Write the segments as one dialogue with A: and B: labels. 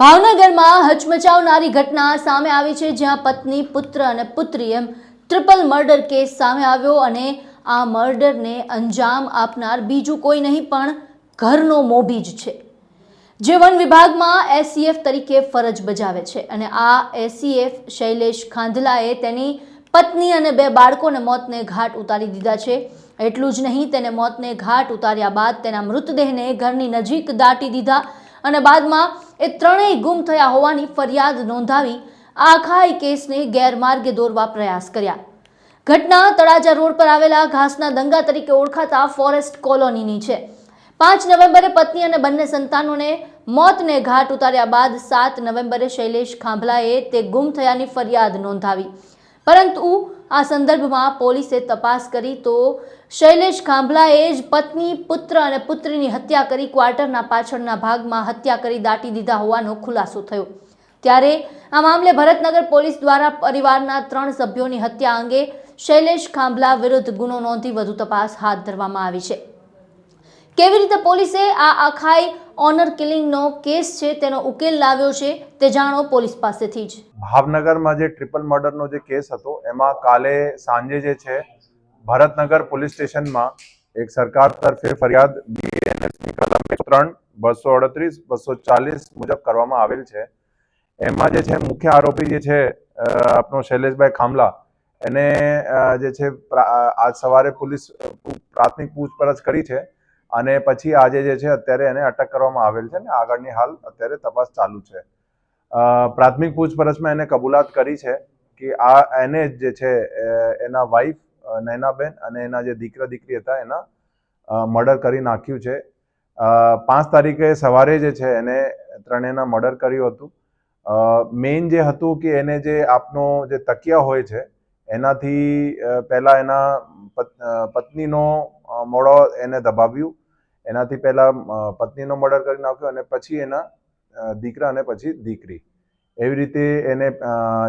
A: ભાવનગરમાં હચમચાવનારી ઘટના સામે આવી છે, જ્યાં પત્ની, પુત્ર અને પુત્રી એમ ટ્રિપલ મર્ડર કેસ સામે આવ્યો અને આ મર્ડરને અંજામ આપનાર બીજું કોઈ નહીં, પણ ઘરનો મોભી જ છે. જે વન વિભાગમાં એસીએફ તરીકે ફરજ બજાવે છે અને આ એસીએફ શૈલેષ ખાંધલાએ તેની પત્ની અને બે બાળકોને મોતને ઘાટ ઉતારી દીધા છે. એટલું જ નહીં, તેને મોતને ઘાટ ઉતાર્યા બાદ તેના મૃતદેહને ઘરની નજીક દાટી દીધા અને બાદમાં એ ત્રણેય ગુમ થયા હોવાની ફરિયાદ નોંધાવી આખા એ કેસને ગેરમાર્ગે દોરવા પ્રયાસ કર્યા. ઘટના તળાજા રોડ પર આવેલા ઘાસના દંગા તરીકે ઓળખાતા ફોરેસ્ટ કોલોનીની છે. પાંચ નવેમ્બરે પત્ની અને બંને સંતાનોને મોતને ઘાટ ઉતાર્યા બાદ સાત નવેમ્બરે શૈલેષ ખાંભલાએ તે ગુમ થયાની ફરિયાદ નોંધાવી. પરંતુ આ સંદર્ભમાં પોલીસે તપાસ કરી તો શૈલેષ ખાંભલાએ જ પત્ની, પુત્ર અને પુત્રીની હત્યા કરી ક્વાર્ટરના પાછળના ભાગમાં હત્યા કરી દાટી દીધા હોવાનો ખુલાસો થયો. ત્યારે આ મામલે ભરતનગર પોલીસ દ્વારા પરિવારના ત્રણ સભ્યોની હત્યા અંગે શૈલેષ ખાંભલા વિરુદ્ધ ગુનો નોંધી વધુ તપાસ હાથ ધરવામાં આવી છે. કેવી રીતે પોલીસે આ આખાઈ ઓનર કિલિંગનો કેસ છે, તેનો ઉકેલ લાવ્યો છે, તે જાણો પોલીસ પાસેથી જ.
B: ભાવનગરમાં જે ટ્રિપલ મર્ડરનો જે કેસ હતો, એમાં કાલે સાંજે જે છે, ભરતનગર પોલીસ સ્ટેશનમાં એક સરકાર તરફે ફરિયાદ બીએનએસની કલમ ત્રણ, બસો અડત્રીસ, બસો ચાલીસ મુજબ કરવામાં આવેલ છે. એમાં જે છે, મુખ્ય આરોપી જે છે આપનો શૈલેષભાઈ ખામલા, એને જે છે આજ સવારે પોલીસ પ્રાથમિક પૂછપરછ કરી છે. અને પછી આજે જે છે, અત્યારે એને અટક કરવામાં આવેલ છે ને આગળની હાલ અત્યારે તપાસ ચાલુ છે. પ્રાથમિક પૂછપરછમાં એને કબૂલાત કરી છે કે આ એને જ છે એના વાઈફ નૈનાબેન અને એના જે દીકરા દીકરી હતા એના મર્ડર કરી નાખ્યું છે. પાંચ તારીખે સવારે જે છે, એને ત્રણેયના મર્ડર કર્યું હતું. મેઇન જે હતું કે એને જે આપનો જે તકિયા હોય છે, એનાથી પહેલાં એના પત- પત્નીનો મોડો એને દબાવ્યું. એનાથી પહેલા પત્નીનો મર્ડર કરી નાખ્યો અને પછી એના દીકરા અને પછી દીકરી. એવી રીતે એને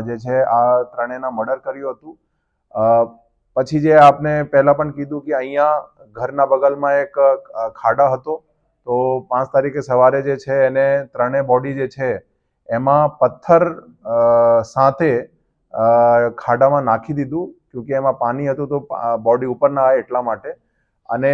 B: જે છે આ ત્રણેયના મર્ડર કર્યું હતું. પછી જે આપને પહેલા પણ કીધું કે અહીંયા ઘરના બગલમાં એક ખાડા હતો, તો પાંચ તારીખે સવારે જે છે એને ત્રણેય બોડી જે છે એમાં પથ્થર સાથે ખાડામાં નાખી દીધું કે એમાં પાણી હતું તો બોડી ઉપર ના આવે એટલા માટે. અને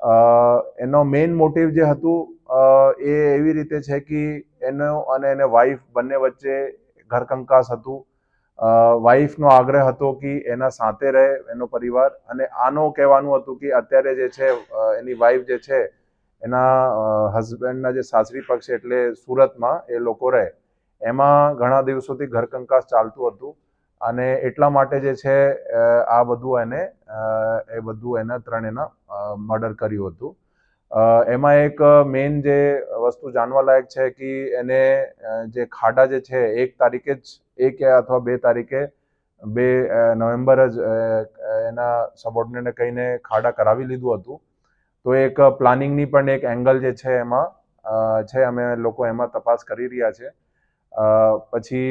B: એનો મેઇન મોટિવ જે હતું એ એવી રીતે છે કે એનો અને એને વાઈફ બંને વચ્ચે ઘરકંકાસ હતું. વાઈફનો આગ્રહ હતો કે એના સાથે રહે, એનો પરિવાર. અને આનો કહેવાનું હતું કે અત્યારે જે છે એની વાઈફ જે છે, એના હસબન્ડના જે સાસરી પક્ષ એટલે સુરતમાં એ લોકો રહે. એમાં ઘણા દિવસોથી ઘરકંકાસ ચાલતું હતું. અને એટલા માટે જે છે આ બધું એને એ બધું એના ત્રણેના મર્ડર કર્યું હતું. એમાં એક મેઇન જે વસ્તુ જાણવા લાયક છે કે એને જે ખાડા જે છે, એક તારીખે જ, એક અથવા બે તારીખે, બે નવેમ્બર જ એના સબોર્ડિનેટને કહીને ખાડા કરાવી લીધું હતું. તો એક પ્લાનિંગની પણ એક એંગલ જે છે એમાં છે, અમે લોકો એમાં તપાસ કરી રહ્યા છે. પછી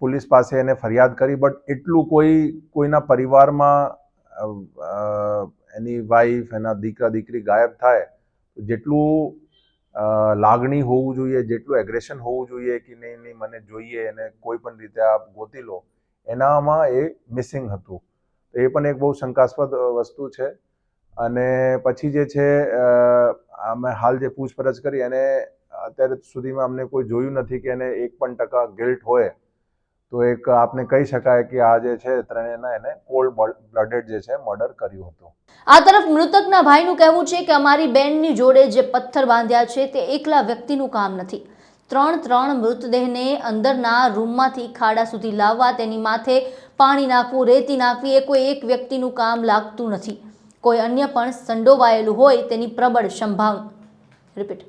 B: પોલીસ પાસે એને ફરિયાદ કરી, બટ એટલું કોઈ, કોઈના પરિવારમાં એની વાઈફ એના દીકરા, દીકરી ગાયબ થાય જેટલું લાગણી હોવું જોઈએ, જેટલું એગ્રેશન હોવું જોઈએ કે નહીં નહીં, મને જોઈએ, એને કોઈ પણ રીતે આપ ગોતી લો, એનામાં એ મિસિંગ હતું. તો એ પણ એક બહુ શંકાસ્પદ વસ્તુ છે. અને પછી જે છે અમે હાલ જે પૂછપરછ કરી, એને અત્યારે સુધીમાં અમને કોઈ જોયું નથી કે એને એક પણ ટકા ગિલ્ટ હોય તો એક આપને કહી શકાય કે આ જે છે, ત્રણેયના એને કોલ્ડ બ્લડેડ જે છે મર્ડર કર્યું હતું.
A: આ તરફ મૃતકના ભાઈનું કહેવું છે કે અમારી બેનની જોડે જે પથ્થર બાંધ્યા છે, તે એકલા વ્યક્તિનું કામ નથી. ત્રણ ત્રણ મૃતદેહને અંદરના રૂમમાંથી ખાડા સુધી લાવવા, તેની માથે પાણી નાખવું, રેતી નાખવી એ કોઈ એક વ્યક્તિનું કામ લાગતું નથી. કોઈ અન્ય પણ સંડોવાયેલું હોય તેની પ્રબળ સંભાવના. રિપીટ.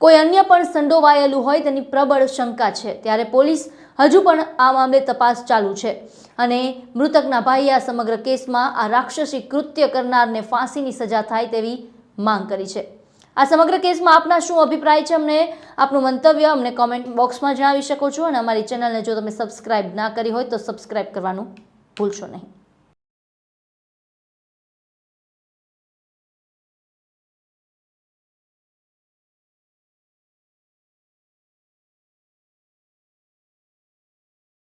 A: કોઈ અન્ય પણ સંડોવાયેલું હોય તેની પ્રબળ શંકા છે. ત્યારે પોલીસ હજુ પણ આ મામલે તપાસ ચાલુ છે અને મૃતકના ભાઈએ આ સમગ્ર કેસમાં આ રાક્ષસી કૃત્ય કરનારને ફાંસીની સજા થાય તેવી માંગ કરી છે. આ સમગ્ર કેસમાં આપના શું અભિપ્રાય છે અમને? આપનું મંતવ્ય અમને કોમેન્ટ બોક્સમાં જણાવી શકો છો અને અમારી ચેનલને જો તમે સબસ્ક્રાઇબ ના કરી હોય તો સબસ્ક્રાઇબ કરવાનું ભૂલશો નહીં.